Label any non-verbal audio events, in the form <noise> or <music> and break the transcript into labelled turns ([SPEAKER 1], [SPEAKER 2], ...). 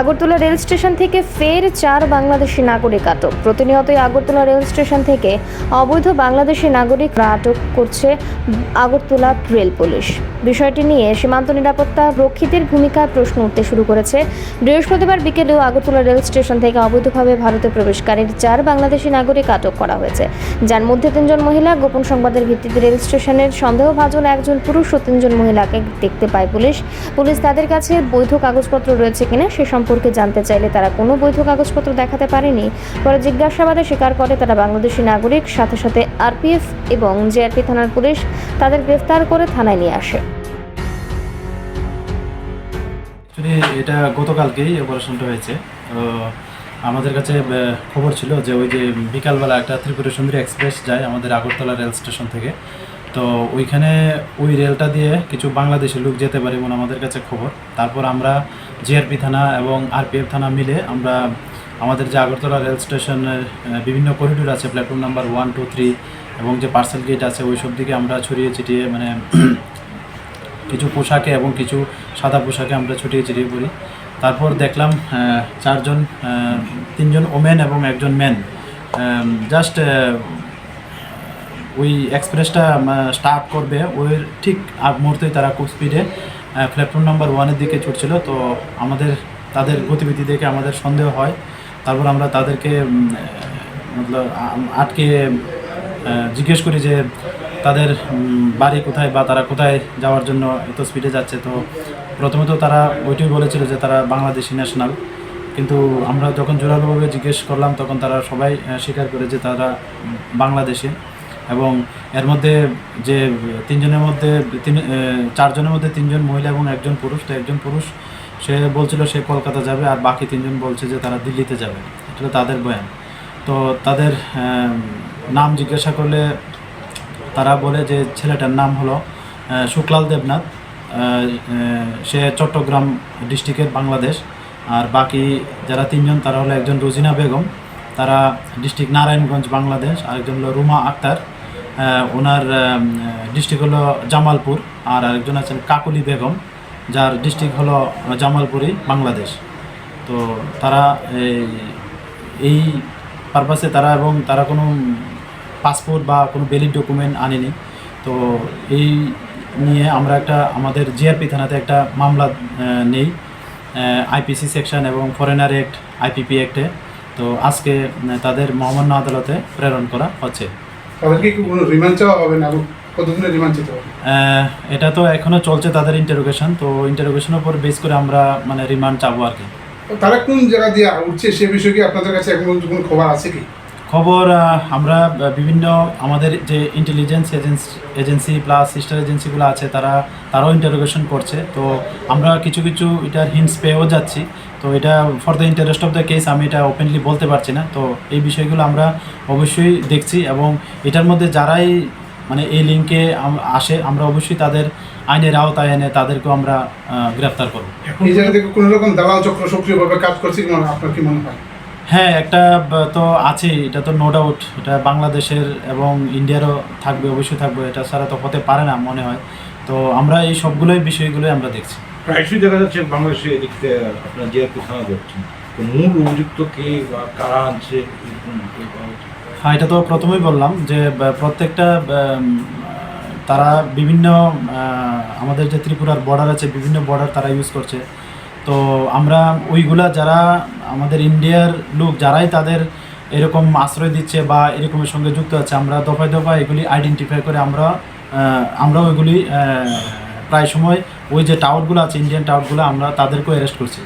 [SPEAKER 1] Agartala rail station থেকে ফের চার বাংলাদেশি নাগরিক আটক। প্রতিনিয়তই আগরতলা রেল স্টেশন থেকে অবৈধ বাংলাদেশি নাগরিকরা আটক করছে আগরতলা রেল পুলিশ। বিষয়টি নিয়ে সীমান্ত নিরাপত্তা রক্ষীদের ভূমিকায় প্রশ্ন উঠতে শুরু করেছে। বৃহস্পতিবার বিকেলেও আগরতলা রেল স্টেশন থেকে অবৈধভাবে ভারতে প্রবেশকারীর চার বাংলাদেশি নাগরিক আটক করা হয়েছে। যার মধ্যে তিনজন মহিলা, গোপন সংবাদের ভিত্তিতে রেল স্টেশনের সন্দেহভাজন একজন পুরুষ ও তিনজন মহিলাকে দেখতে পায় পুলিশ। পুলিশ তাদের কাছে বৈধ কাগজপত্র রয়েছে কিনা সে সম্পর্কে জানতে চাইলে তারা কোনো বৈধ কাগজপত্র দেখাতে পারেনি। পরে জিজ্ঞাসাবাদে স্বীকার করে তারা বাংলাদেশি নাগরিক, সাথে সাথে আরপিএফ এবং জেআরপি থানার পুলিশ তাদের গ্রেফতার করে থানায় নিয়ে আসে।
[SPEAKER 2] এটা গতকালকেই অপারেশনটা হয়েছে। আমাদের কাছে খবর ছিল যে ওই যে বিকালবেলা একটা ত্রিপুরা সুন্দরী এক্সপ্রেস যায় আমাদের আগরতলা রেল স্টেশন থেকে। তো ওইখানে ওই রেলটা দিয়ে কিছু বাংলাদেশের লোক যেতে পারে এমন আমাদের কাছে খবর। তারপর আমরা জিআরপি থানা এবং আরপিএফ থানা মিলে আমরা আমাদের যে আগরতলা রেল স্টেশনের বিভিন্ন করিডোর আছে platform number one two three এবং যে পার্সেল গেট আছে ওই সব দিকে আমরা ছড়িয়ে ছিটিয়ে মানে <clears throat> কিছু পোশাকে এবং কিছু সাদা পোশাকে আমরা ছুটিয়ে ছিটিয়ে পড়ি। তারপর দেখলাম চারজন তিনজন ওমেন এবং একজন ম্যান জাস্ট ওই এক্সপ্রেসটা স্টার্ট করবে। ওই ঠিক আগ মুহূর্তেই তারা খুব স্পিডে প্ল্যাটফর্ম নাম্বার ওয়ানের দিকে ছুটছিল। তো আমাদের, তাদের গতিবিধি দেখে আমাদের সন্দেহ হয়। তারপর আমরা তাদেরকে মতলব আটকে জিজ্ঞেস করি যে, তাদের বাড়ি কোথায় বা তারা কোথায় যাওয়ার জন্য এত স্পিডে যাচ্ছে। তো প্রথমত তারা ওইটাই বলেছিল যে, তারা বাংলাদেশি ন্যাশনাল কিন্তু আমরা যখন জোরালোভাবে জিজ্ঞেস করলাম, তখন তারা সবাই স্বীকার করে যে, তারা বাংলাদেশি। এবং এর মধ্যে যে তিনজনের মধ্যে তিন চারজনের মধ্যে তিনজন মহিলা এবং একজন পুরুষ, তো একজন পুরুষ, সে বলছিল সে কলকাতা যাবে আর বাকি তিনজন বলছে যে তারা দিল্লিতে যাবে। এটা তাদের বয়ান। তো তাদের নাম জিজ্ঞাসা করলে তারা বলে যে ছেলেটার নাম হলো শুক্লাল দেবনাথ। সে চট্টগ্রাম ডিস্ট্রিক্টের বাংলাদেশ। আর বাকি যারা তিনজন, তারা হলো একজন রোজিনা বেগম। তারা ডিস্ট্রিক্ট নারায়ণগঞ্জ, বাংলাদেশ। আরেকজন হলো রুমা আক্তার। ওনার ডিস্ট্রিক্ট হলো জামালপুর, আর আরেকজন আছেন কাকলি বেগম, যার ডিস্ট্রিক্ট হলো জামালপুরি বাংলাদেশ। তো তারা এই- পারপাসে তারা এবং তারা কোনো পাসপোর্ট বা কোনো ভ্যালিড ডকুমেন্ট আনেনি। তো এই নিয়ে আমরা একটা, আমাদের জিআরপি থানাতে একটা মামলা নেই আইপিসি সেকশন এবং ফরেনার অ্যাক্ট আইপিপি অ্যাক্টে তো আজকে তাদের মহামান্য আদালতে প্রেরণ করা হচ্ছে।
[SPEAKER 3] তাদেরকে কি কোনো রিমান্ড চাওয়া হবে না? কতদিনের রিমান্ড চেতে হবে?
[SPEAKER 2] এটা তো এখনও চলছে তাদের ইন্টারোগেশন তো ইন্টারোগেশনের উপর বেস করে আমরা মানে রিমান্ড চাবো আর কি।
[SPEAKER 3] তারা কোন জায়গা দিয়ে উঠছে সে বিষয়ে কি আপনাদের কাছে এখন কোনো খবর আছে কি?
[SPEAKER 2] খবর আমরা বিভিন্ন আমাদের যে intelligence agency agency plus sister এজেন্সিগুলো আছে, তারা, তারাও ইন্টারোগেশন করছে। তো আমরা কিছু কিছু এটার হিন্টস পেয়েও যাচ্ছি। তো এটা for the interest of the case আমি এটা ওপেনলি বলতে পারছি না। তো এই বিষয়গুলো আমরা অবশ্যই দেখছি এবং এটার মধ্যে যারাই মানে এই লিঙ্কে আসে, আমরা অবশ্যই তাদের আইনের আওতায় এনে তাদেরকেও আমরা গ্রেফতার করব।
[SPEAKER 3] কোনো রকম দালাল চক্র সক্রিয়ভাবে কাজ করছে আপনার কি মনে হয়?
[SPEAKER 2] হ্যাঁ একটা তো আছেই এটা তো নো ডাউট এটা বাংলাদেশের এবং ইন্ডিয়ারও থাকবে অবশ্যই থাকবে এটা ছাড়া তো হতে পারে না মনে হয়। তো আমরা এই সবগুলোই বিষয়গুলোই আমরা দেখছি।
[SPEAKER 4] প্রায়শই দেখা যাচ্ছে বাংলাদেশে এদিক থেকে আপনার জিআরপি থানা করছেন তো মূল অভিযুক্ত কে বা কারা আনছে?
[SPEAKER 2] হ্যাঁ এটা তো প্রথমেই বললাম যে প্রত্যেকটা তারা বিভিন্ন আমাদের যে ত্রিপুরার বর্ডার আছে বিভিন্ন বর্ডার তারা ইউজ করছে। তো আমরা ওইগুলা যারা আমাদের ইন্ডিয়ার লোক যারাই তাদের এরকম আশ্রয় দিচ্ছে বা এরকমের সঙ্গে যুক্ত আছে, আমরা দফায় দফায় এগুলি আইডেন্টিফাই করে আমরা আমরা ওইগুলি প্রায় সময় ওই যে টাওয়ারগুলো আছে ইন্ডিয়ান টাওয়ারগুলো আমরা তাদেরকেও অ্যারেস্ট করছি।